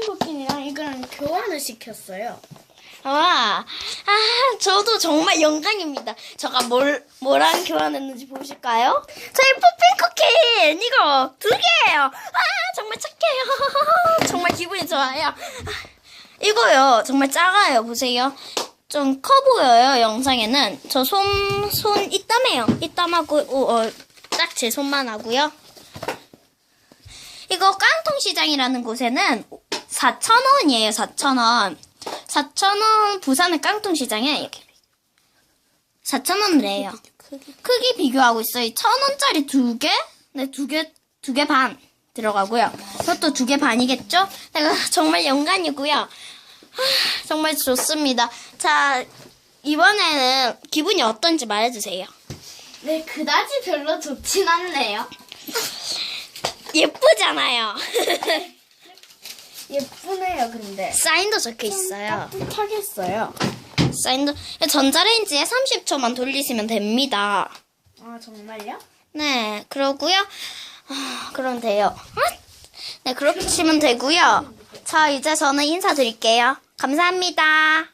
쿠키랑 이거랑 교환을 시켰어요. 와, 아, 저도 정말 영광입니다. 제가 뭘, 뭐랑 교환했는지 보실까요? 저희 푸핀 쿠키! 이거 두 개예요! 아, 정말 착해요. 정말 기분이 좋아요. 아, 이거요, 정말 작아요. 보세요. 좀 커 보여요, 영상에는. 저 손, 손 이땀해요. 이땀하고, 어, 딱제 손만 하고요. 이거 깡통시장이라는 곳에는 4,000원이에요, 4,000원. 4,000원 부산의 깡통시장에 이렇게 4,000원이래요. 크기 비교하고 있어요. 1,000원짜리 두 개? 네, 두 개, 두 개 반 들어가고요. 그것도 두 개 반이겠죠? 내가 정말 영광이고요. 하, 정말 좋습니다. 자, 이번에는 기분이 어떤지 말해주세요. 네, 그다지 별로 좋진 않네요. 예쁘잖아요. 예쁘네요, 근데. 사인도 적혀 있어요. 따뜻하겠어요. 사인도 전자레인지에 30초만 돌리시면 됩니다. 아, 정말요? 네, 그러고요. 아, 그럼 돼요. 아, 네, 그렇게 치면 되고요. 자, 이제 저는 인사드릴게요. 감사합니다.